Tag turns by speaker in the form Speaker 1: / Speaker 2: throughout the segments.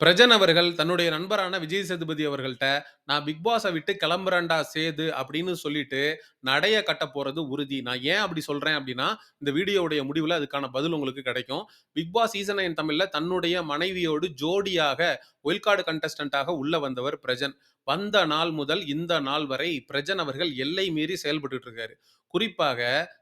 Speaker 1: பிரஜன் அவர்கள் தன்னுடைய நண்பரான விஜய் சேதுபதி அவர்கள்ட்ட, "நான் பிக்பாஸை விட்டு கிளம்புறேன்டா சேது" அப்படின்னு சொல்லிட்டு நடைய கட்ட போறது உறுதி. நான் ஏன் அப்படி சொல்றேன் அப்படின்னா, இந்த வீடியோவுடைய முடிவில் அதுக்கான பதில் உங்களுக்கு கிடைக்கும். பிக் பாஸ் சீசன் 9 தமிழ்ல தன்னுடைய மனைவியோடு ஜோடியாக ஒயில்ட் கண்டஸ்டண்டாக உள்ள வந்தவர் பிரஜன். வந்த நாள் முதல் இந்த நாள் வரை பிரஜன் அவர்கள் எல்லை மீறி செயல்பட்டு இருக்காரு. குறிப்பாக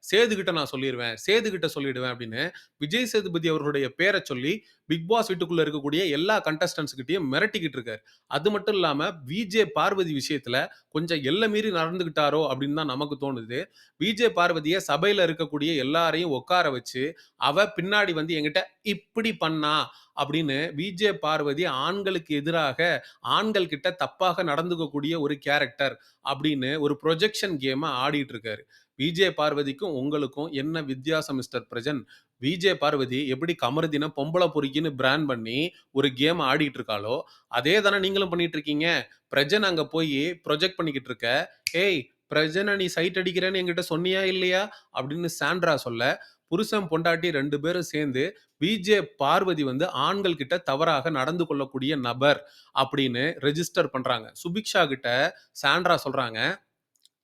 Speaker 1: சேதுகிட்ட நான் சொல்லிடுவேன் சேதுகிட்ட சொல்லிடுவேன் அப்படின்னு விஜய் சேதுபதி அவர்களுடைய பேரை சொல்லி பிக் பாஸ் வீட்டுக்குள்ள இருக்கக்கூடிய எல்லா கண்டஸ்டன்ஸ்கிட்டையும் மிரட்டிக்கிட்டு இருக்காரு. அது மட்டும் இல்லாம விஜே பார்வதி விஷயத்துல கொஞ்சம் எல்லை மீறி நடந்துக்கிட்டாரோ அப்படின்னு தான் நமக்கு தோணுது. விஜே பார்வதிய சபையில இருக்கக்கூடிய எல்லாரையும் உட்கார வச்சு, அவ பின்னாடி வந்து என்கிட்ட இப்படி பண்ணா அப்படின்னு விஜே பார்வதி ஆண்களுக்கு எதிராக ஆண்கள் கிட்ட தப்பாக நடந்துக்கக்கூடிய ஒரு கேரக்டர் அப்படின்னு ஒரு ப்ரொஜெக்ஷன் கேமை ஆடிட்டு இருக்காரு. விஜே பார்வதிக்கும் உங்களுக்கும் என்ன வித்தியாசம் மிஸ்டர் பிரஜன்? விஜே பார்வதி எப்படி கமருதீன பொம்பள பொறுக்கின்னு பிராண்ட் பண்ணி ஒரு கேம் ஆடிட்டு இருக்காளோ, அதே தானே நீங்களும் பண்ணிட்டு இருக்கீங்க. பிரஜன் அங்க போய் ப்ரொஜெக்ட் பண்ணிக்கிட்டு இருக்க, "ஏய் பிரஜனை நீ சைட் அடிக்கிறேன்னு என்கிட்ட சொன்னியா இல்லையா?" அப்படின்னு சாண்ட்ரா சொல்ல, புருஷன் பொண்டாட்டி ரெண்டு பேரும் சேர்ந்து விஜே பார்வதி வந்து ஆண்கள் கிட்ட தவறாக நடந்து கொள்ளக்கூடிய நபர் அப்படின்னு ரெஜிஸ்டர் பண்றாங்க. சுபிக்ஷா கிட்ட சாண்ட்ரா சொல்றாங்க,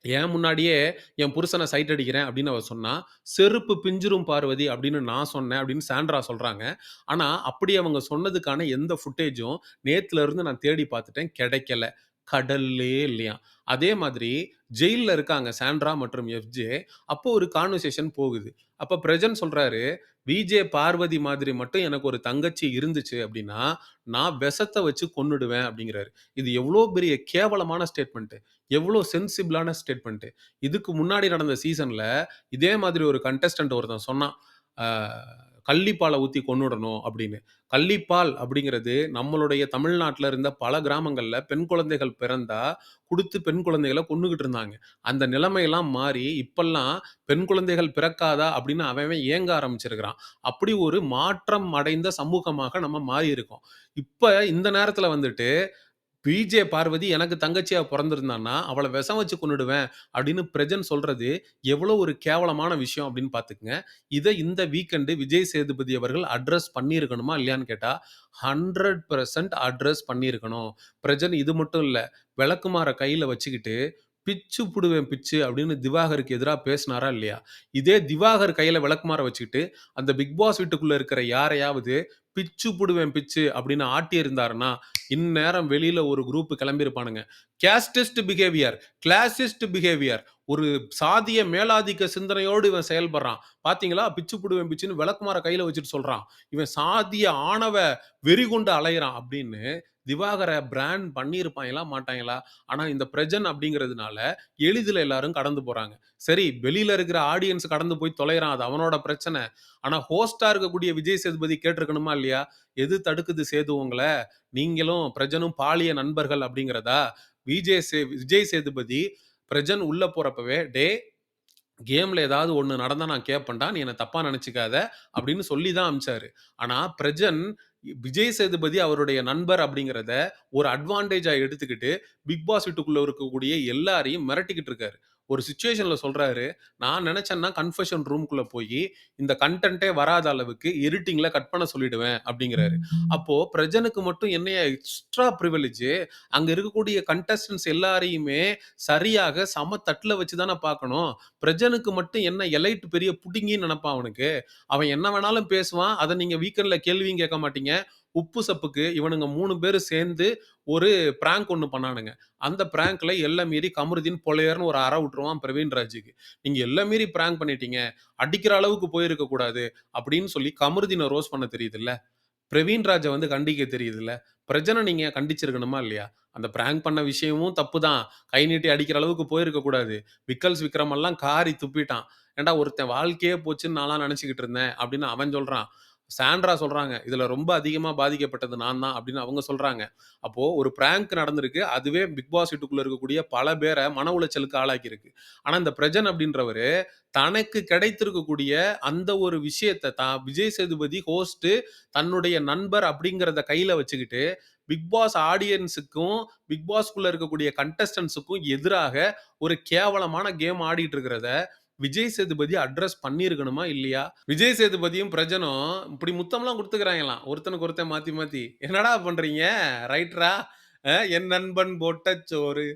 Speaker 1: ஏன் முன்னாடியே என் புருஷனை சைட் அடிக்கிறேன்" அப்படின்னு அவர் சொன்னா, "செருப்பு பிஞ்சிரும் பார்வதி" அப்படின்னு நான் சொன்னேன் அப்படின்னு சாண்ட்ரா சொல்றாங்க. ஆனா, அப்படி அவங்க சொன்னதுக்கான எந்த ஃபுட்டேஜும் நேத்துல இருந்து நான் தேடி பார்த்துட்டேன். கிடைக்கல. கடல்லே இல்லையா அதே மாதிரி ஜெயிலில் இருக்காங்க சாண்ட்ரா மற்றும் எஃப்ஜே. அப்போ ஒரு கான்வர்சேஷன் போகுது. அப்ப பிரஜன் சொல்றாரு, "விஜே பார்வதி மாதிரி மட்டும் எனக்கு ஒரு தங்கச்சி இருந்துச்சு அப்படின்னா, நான் விஷத்தை வச்சு கொன்னுடுவேன்" அப்படிங்கிறாரு. இது எவ்வளோ பெரிய கேவலமான ஸ்டேட்மெண்ட். எவ்வளோ சென்சிபிளான ஸ்டேட்மெண்ட். இதுக்கு முன்னாடி நடந்த சீசன்ல இதே மாதிரி ஒரு கண்டஸ்டன்ட் ஒருத்தன் சொன்னான். கள்ளிப்பாலை ஊற்றி ஊத்தி கொன்னுடணும் அப்படின்னு. கள்ளிப்பால் அப்படிங்கிறது நம்மளுடைய தமிழ்நாட்டில் இருந்த பல கிராமங்களில் பெண் குழந்தைகள் பிறந்தா, கொடுத்து பெண் குழந்தைகளை கொண்டுகிட்டு இருந்தாங்க. அந்த நிலைமையெல்லாம் மாறி, இப்பெல்லாம் பெண் குழந்தைகள் பிறக்காதா அப்படின்னு அவன் ஏங்க ஆரம்பிச்சிருக்கிறான். அப்படி ஒரு மாற்றம் அடைந்த சமூகமாக நம்ம மாறி இருக்கோம். இப்போ இந்த நேரத்தில் வந்துட்டு, பிஜே பார்வதி எனக்கு தங்கச்சியா பிறந்திருந்தான்னா அவளை விஷம் வச்சு கொண்டுடுவேன் அப்படின்னு பிரஜன் சொல்றது எவ்வளோ ஒரு கேவலமான விஷயம் அப்படின்னு பார்த்துக்குங்க இதை இந்த வீக்கெண்டு விஜய் சேதுபதி அவர்கள் அட்ரஸ் பண்ணியிருக்கணுமா இல்லையான்னு கேட்டால் ஹண்ட்ரட் பர்சன்ட் அட்ரஸ் பண்ணியிருக்கணும். பிரஜன் இது மட்டும் இல்லை விளக்குமாற கையில் வச்சுக்கிட்டு, "பிச்சு புடுவேன் பிச்சு" அப்படின்னு திவாகருக்கு எதிராக பேசினாரா இல்லையா? இதே திவாகர் கையில் விளக்குமாற வச்சுக்கிட்டு, அந்த பிக் பாஸ் வீட்டுக்குள்ளே இருக்கிற யாரையாவது "பிச்சு புடுவேன் பிச்சு" அப்படின்னு ஆட்டியிருந்தாருன்னா, இந்நேரம் வெளியில ஒரு குரூப் கிளம்பியிருப்பானுங்க. கேஸ்டிஸ்ட் பிஹேவியர், கிளாசிஸ்ட் பிஹேவியர் ஒரு சாதிய மேலாதிக்க சிந்தனையோடு இவன் செயல்படுறான். பாத்தீங்களா பிச்சு புடுவேன் பிச்சுன்னு விளக்குமாற கையில வச்சுட்டு சொல்றான். இவன் சாதிய ஆணவ வெறி கொண்டு அலையிறான் அப்படின்னு திவாகரை பிராண்ட் பண்ணியிருப்பாங்களா மாட்டாங்களா ஆனால் இந்த பிரஜன் அப்படிங்கிறதுனால எளிதில் எல்லாரும் கடந்து போகிறாங்க சரி வெளியில் இருக்கிற ஆடியன்ஸ் கடந்து போய் தொலைகிறான் அது அவனோட பிரச்சனை. ஆனால் ஹோஸ்டாக இருக்கக்கூடிய விஜய் சேதுபதி கேட்டிருக்கணுமா இல்லையா? எது தடுக்குது சேது உங்களை நீங்களும் பிரஜனும் பாலிய நண்பர்கள் அப்படிங்கிறதா? விஜய் சே விஜய் சேதுபதி பிரஜன் உள்ளே போகிறப்பவே டே கேமில் ஏதாவது ஒன்று நடந்தால் நான் கேட்பேன்டா. நீ என்னை தப்பாக நினச்சிக்காத அப்படின்னு சொல்லி தான் அமிச்சாரு ஆனால் பிரஜன் விஜய் சேதுபதி அவருடைய நண்பர் அப்படிங்கிறத ஒரு அட்வான்டேஜா எடுத்துக்கிட்டு, பிக் பாஸ் வீட்டுக்குள்ள இருக்கக்கூடிய எல்லாரையும் மிரட்டிக்கிட்டு இருக்காரு. ஒரு சிச்சுவேஷன்ல சொல்றாரு, "நான் நெனச்சேன்னா கன்ஃபெஷன் ரூம்க்குள்ள போயி, இந்த கன்டென்ட்டே வராத அளவுக்கு எடிட்டிங்ல கட் பண்ண சொல்லிடுவேன்" அப்படிங்கிறாரு. அப்போ பிரஜனுக்கு மட்டும் என்னய்யா எக்ஸ்ட்ரா பிரிவிலேஜ்? அங்க இருக்கக்கூடிய கண்டஸ்டன்ட்ஸ் எல்லாரையுமே சரியாக சம தட்டுல வச்சு தானே பார்க்கணும். பிரஜனுக்கு மட்டும் என்ன எலைட் பெரிய புடிங்கின்னு நெனப்பான் அவனுக்கு. அவன் என்ன வேணாலும் பேசுவான். அத நீங்க வீக்கெண்ட்ல கேள்வியும் கேட்க மாட்டீங்க. உப்பு சப்புக்கு இவனுங்க மூணு பேரும் சேர்ந்து ஒரு பிராங்க் ஒன்று பண்ணானுங்க. அந்த பிராங்க்ல எல்லாம் மீறி கமருதீன் பொழையர்னு ஒரு அறை விட்டுருவான் பிரவீன்ராஜுக்கு. "நீங்க எல்லாம் மீறி பிராங்க் பண்ணிட்டீங்க. அடிக்கிற அளவுக்கு போயிருக்க கூடாது" அப்படின்னு சொல்லி கமருதீனை ரோஸ் பண்ண தெரியுதுல்ல. பிரவீன்ராஜ வந்து கண்டிக்க தெரியுதுல்ல. பிரஜனை நீங்க கண்டிச்சிருக்கணுமா இல்லையா? அந்த பிராங்க் பண்ண விஷயமும் தப்பு தான். கை நீட்டி அடிக்கிற அளவுக்கு போயிருக்க கூடாது. விக்கல்ஸ் விக்ரம் எல்லாம் காரி துப்பிட்டான். "ஏன்டா ஒருத்தன் வாழ்க்கையே போச்சுன்னு நான்லாம் நினச்சிக்கிட்டு இருந்தேன்" அப்படின்னு அவன் சொல்றான். சாண்ட்ரா சொல்றாங்க, "இதுல ரொம்ப அதிகமாக பாதிக்கப்பட்டது நான் தான்" அப்படின்னு அவங்க சொல்றாங்க. அப்போ ஒரு பிராங்க் நடந்திருக்கு. அதுவே பிக் பாஸ் வீட்டுக்குள்ள இருக்கக்கூடிய பல பேரை மன உளைச்சலுக்கு ஆளாக்கியிருக்கு. ஆனா இந்த பிரஜன் அப்படின்றவர் தனக்கு கிடைத்திருக்கக்கூடிய அந்த ஒரு விஷயத்தை தான் விஜய் சேதுபதி ஹோஸ்ட் தன்னுடைய நண்பர் அப்படிங்கிறத கையில வச்சுக்கிட்டு, பிக் பாஸ் ஆடியன்ஸுக்கும், பிக் பாஸ்க்குள்ளே இருக்கக்கூடிய கண்டஸ்டன்ஸுக்கும் எதிராக ஒரு கேவலமான கேம் ஆடிட்டு இருக்கிறத, விஜய் சேதுபதி அட்ரஸ் பண்ணியிருக்கணுமா? இல்லையா? விஜய் சேதுபதியும், பிரஜனும் இப்படி முத்தம்லாம் கொடுத்துக்கிறாங்களாம் ஒருத்தனுக்கு ஒருத்தன் மாத்தி மாத்தி. என்னடா பண்றீங்க? ரைட்ரா என் நண்பன் போட்ட சோறு,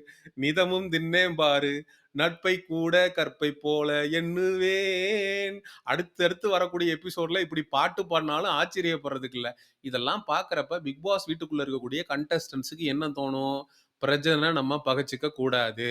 Speaker 1: நிதமும் தின்னேன் பாரு. நட்பை கூட கற்பை போல எண்ணுவேன். அடுத்து அடுத்து வரக்கூடிய எபிசோட்ல இப்படி பாட்டு பாடினாலும் ஆச்சரியப்படுறதுக்கு இல்லை இதெல்லாம் பார்க்குறப்ப பிக் பாஸ் வீட்டுக்குள்ள இருக்கக்கூடிய கண்டஸ்டன்ஸுக்கு என்ன தோணும்? பிரஜனை நம்ம பகைச்சிக்க கூடாது.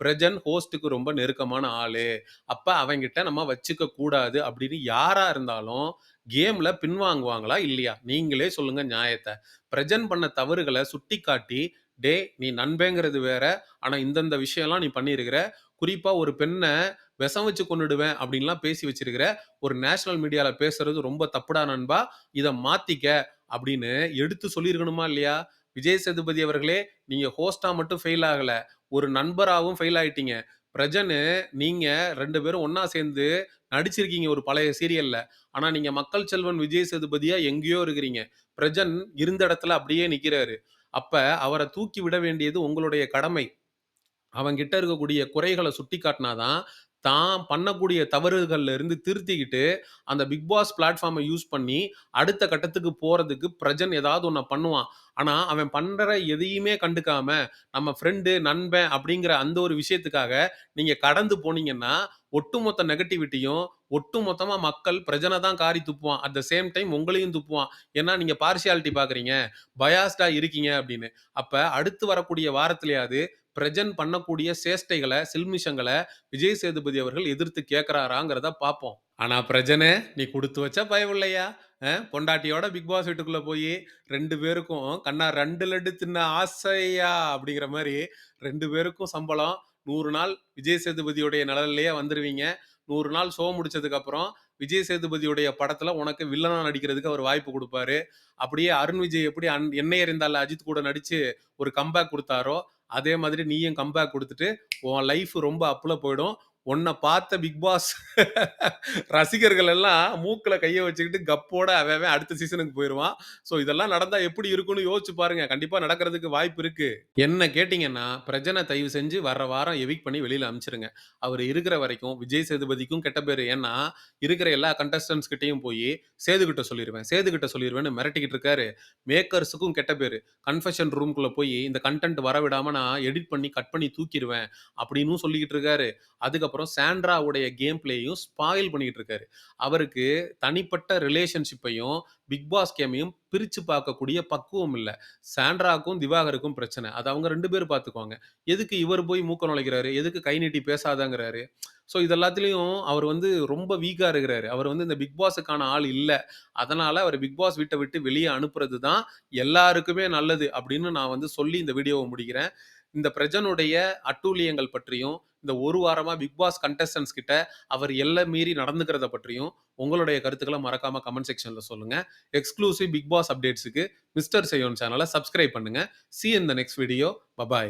Speaker 1: பிரஜன் ஹோஸ்ட்டுக்கு ரொம்ப நெருக்கமான ஆளு. அப்ப அவங்கிட்ட நம்ம வச்சுக்க கூடாது அப்படின்னு யாரா இருந்தாலும் கேம்ல பின்வாங்குவாங்களா? இல்லையா? நீங்களே சொல்லுங்க நியாயத்தை பிரஜன் பண்ண தவறுகளை சுட்டி காட்டி "டேய் நீ நண்பேங்கிறது வேற. ஆனா இந்தந்த விஷயம்லாம் நீ பண்ணியிருக்கிற. குறிப்பா ஒரு பெண்ணை விஷம் வச்சு கொண்டுடுவேன் அப்படின்லாம் பேசி வச்சிருக்கிற. ஒரு நேஷனல் மீடியால பேசுறது ரொம்ப தப்புடா நண்பா. இதை மாத்திக்க அப்படின்னு எடுத்து சொல்லியிருக்கணுமா? இல்லையா? விஜய் சேதுபதி அவர்களே, நீங்க ஹோஸ்ட்டா மட்டும் ஃபெயில் ஆகல. ஒரு நண்பராகவும் ஃபெயில் ஆயிட்டீங்க. பிரஜனு, நீங்க ரெண்டு பேரும் ஒன்றா சேர்ந்து நடிச்சிருக்கீங்க ஒரு பழைய சீரியல்ல. ஆனா நீங்க மக்கள் செல்வன் விஜய் சேதுபதியா எங்கேயோ இருக்கிறீங்க. பிரஜன் இருந்த இடத்துல அப்படியே நிக்கிறாரு. அப்ப அவரை தூக்கி விட வேண்டியது உங்களுடைய கடமை. அவங்கிட்ட இருக்கக்கூடிய குறைகளை சுட்டி காட்டினாதான் தான் பண்ணக்கூடிய தவறுகள்ல இருந்து திருத்திக்கிட்டு, அந்த பிக் பாஸ் பிளாட்ஃபார்மை யூஸ் பண்ணி, அடுத்த கட்டத்துக்கு போறதுக்கு பிரஜன் ஏதாவது ஒன்று பண்ணுவான். ஆனா, அவன் பண்ற எதையுமே கண்டுக்காம, நம்ம ஃப்ரெண்டு, நண்பன் அப்படிங்கிற அந்த ஒரு விஷயத்துக்காக, நீங்க கடந்து போனீங்கன்னா, ஒட்டுமொத்த நெகட்டிவிட்டியும், ஒட்டுமொத்தமா மக்கள் பிரஜனை தான் காரி துப்புவான். அட் த சேம் டைம் உங்களையும் துப்புவான். ஏன்னா, நீங்க பார்ஷியாலிட்டி பார்க்குறீங்க. பயாஸ்டா இருக்கீங்க அப்படின்னு. அப்ப அடுத்து வரக்கூடிய வாரத்திலேயாவது பிரஜன் பண்ணக்கூடிய சேஷ்டைகளை சில்மிஷங்களை விஜய் சேதுபதி அவர்கள் எதிர்த்து கேட்கிறாராங்கிறத பார்ப்போம். ஆனால் பிரஜனே, நீ கொடுத்து வச்ச பயவில்லையா பொண்டாட்டியோட பிக் பாஸ் வீட்டுக்குள்ள போய் ரெண்டு பேருக்கும் "கண்ணா ரெண்டு லட்டு தின்ன ஆசையா" அப்படிங்கிற மாதிரி ரெண்டு பேருக்கும் சம்பளம். நூறு நாள் விஜய் சேதுபதியுடைய நிழல்லையே வந்துடுவீங்க நூறு நாள் ஷோ முடிச்சதுக்கப்புறம் விஜய் சேதுபதியுடைய படத்தில் உனக்கு வில்லனா நடிக்கிறதுக்கு அவர் வாய்ப்பு கொடுப்பாரு அப்படியே அருண் விஜய் எப்படி அன் "என்னை அறிந்தால அஜித் கூட நடித்து ஒரு கம்பேக் கொடுத்தாரோ அதே மாதிரி நீயும் கம்பேக் கொடுத்துட்டு உன் லைஃப் ரொம்ப அப்பில் போயிடும். உன்னை பார்த்த பிக் பாஸ் ரசிகர்கள் எல்லாம் மூக்கில் கையை வச்சுக்கிட்டு கப்போட அவன் அடுத்த சீசனுக்கு போயிடுவான் ஸோ இதெல்லாம் நடந்தால் எப்படி இருக்கும்னு யோசிச்சு பாருங்க. கண்டிப்பாக நடக்கிறதுக்கு வாய்ப்பு இருக்கு. என்ன கேட்டிங்கன்னா பிரஜனை தயவு செஞ்சு வர வாரம் எவிக் பண்ணி வெளியில் அனுப்பிச்சுருங்க. அவர் இருக்கிற வரைக்கும் விஜய் சேதுபதிக்கும் கெட்ட பேர் ஏன்னா, இருக்கிற எல்லா கண்டஸ்டன்ட்ஸ் கிட்டயும் போய் சேதுகிட்ட சொல்லிடுவேன் சேதுகிட்ட சொல்லிடுவேன்னு மிரட்டிக்கிட்டு இருக்காரு. மேக்கர்ஸுக்கும் கெட்ட பேர் கன்ஃபெஷன் ரூம்குள்ளே போய் இந்த கன்டென்ட் வரவிடாமல் நான் எடிட் பண்ணி, கட் பண்ணி தூக்கிடுவேன் அப்படின்னும் சொல்லிக்கிட்டு இருக்காரு. அதுக்கப்புறம் சாண்ட்ராவுடைய கேம் பிளேயும் ஸ்பாயில் பண்ணிட்டு இருக்காரு. அவருக்கு தனிப்பட்ட ரிலேஷன்ஷிப்பையும், பிக் பாஸ் கேமையும் பிரித்து பார்க்கக்கூடிய பக்குவம் இல்லை சாண்ட்ராக்கும், திவாகருக்கும் பிரச்சனை. அது அவங்க ரெண்டு பேரும் பார்த்துக்குவாங்க. எதுக்கு இவர் போய் மூக்க நுழைக்கிறாரு? எதுக்கு கை நீட்டி பேசாதங்கிறாரு? ஸோ இதெல்லாத்துலேயும் அவர் வந்து ரொம்ப வீக்காக இருக்கிறாரு. அவர் வந்து இந்த பிக் பாஸுக்கான ஆள் இல்லை அதனால் அவர் பிக் பாஸ் வீட்டை விட்டு வெளியே அனுப்புறது தான் எல்லாருக்குமே நல்லது அப்படின்னு நான் வந்து சொல்லி இந்த வீடியோவை முடிக்கிறேன். இந்த பிரஜனுடைய அட்டூழியங்கள் பற்றியும், இந்த ஒரு வாரமா பிக் பாஸ் கண்டஸ்டன்ஸ் கிட்ட அவர் எல்லை மீறி நடந்துக்கிறத பற்றியும், உங்களுடைய கருத்துக்களை மறக்காம கமெண்ட் செக்ஷன்ல சொல்லுங்க. எக்ஸ்க்ளூசிவ் பிக் பாஸ் அப்டேட்ஸுக்கு மிஸ்டர் செய்யோன் சேனலை சப்ஸ்கிரைப் பண்ணுங்க. சி இந்த in the next video. Bye bye.